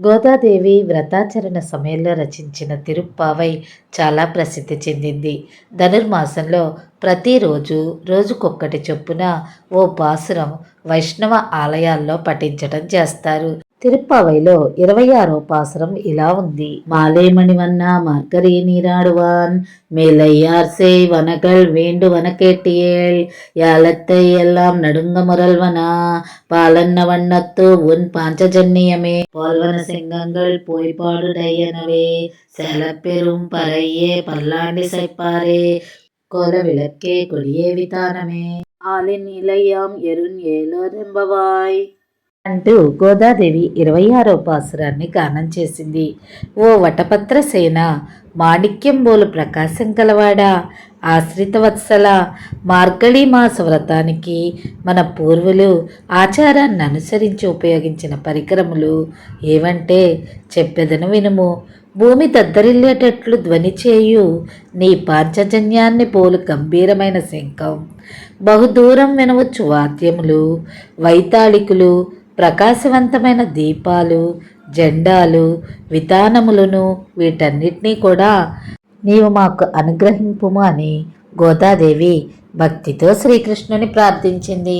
గోదాదేవి వ్రతాచరణ సమయంలో రచించిన తిరుప్పావై చాలా ప్రసిద్ధి చెందింది. ధనుర్మాసంలో ప్రతిరోజు రోజుకొక్కటి చొప్పున ఓ పాసురం వైష్ణవ ఆలయాల్లో పఠించడం చేస్తారు. తిరుప్పావైలో ఇరవై ఆరో పాసురం ఇలా ఉంది మాలేమణివన్న మార్గరీ నీరాడువాన్ மேலையார்சே வனகள் வேண்டுவன கேட்டியேள் யாலத்தை எல்லாம் நடுங்க முரல்வனா பாலன்ன வண்ணத்து உன் பாஞ்சஜன்னியமே போல்வன சிங்கங்கள் போய்பாடுடையனவே செலப்பெரும் பறையே பல்லாண்டி சைப்பாரே கோல விளக்கே கொடியே விதானமே ஆலின் இலையாம் எருண் ఏలోరెంబవాయ్ అంటూ గోదాదేవి ఇరవై ఆరో పాసురాన్ని గానం చేసింది. ఓ వటపత్ర సేన మాణిక్యంబోలు ప్రకాశం కలవాడా? ఆశ్రిత వత్సల మార్గళీ మాస వ్రతానికి మన పూర్వులు ఆచారాన్ని అనుసరించి ఉపయోగించిన పరికరములు ఏవంటే చెప్పెదను వినుము. భూమి దద్దరిల్లేటట్లు ధ్వని చేయు నీ పాంచజన్యాన్ని పోలు గంభీరమైన శంఖం. బహుదూరం వినవచ్చు వాద్యములు వైతాళికులు ప్రకాశవంతమైన దీపాలు జెండాలు వితానములను వీటన్నిటినీ కూడా నీవు మాకు అనుగ్రహింపుము అని గోదాదేవి భక్తితో శ్రీకృష్ణుని ప్రార్థించింది.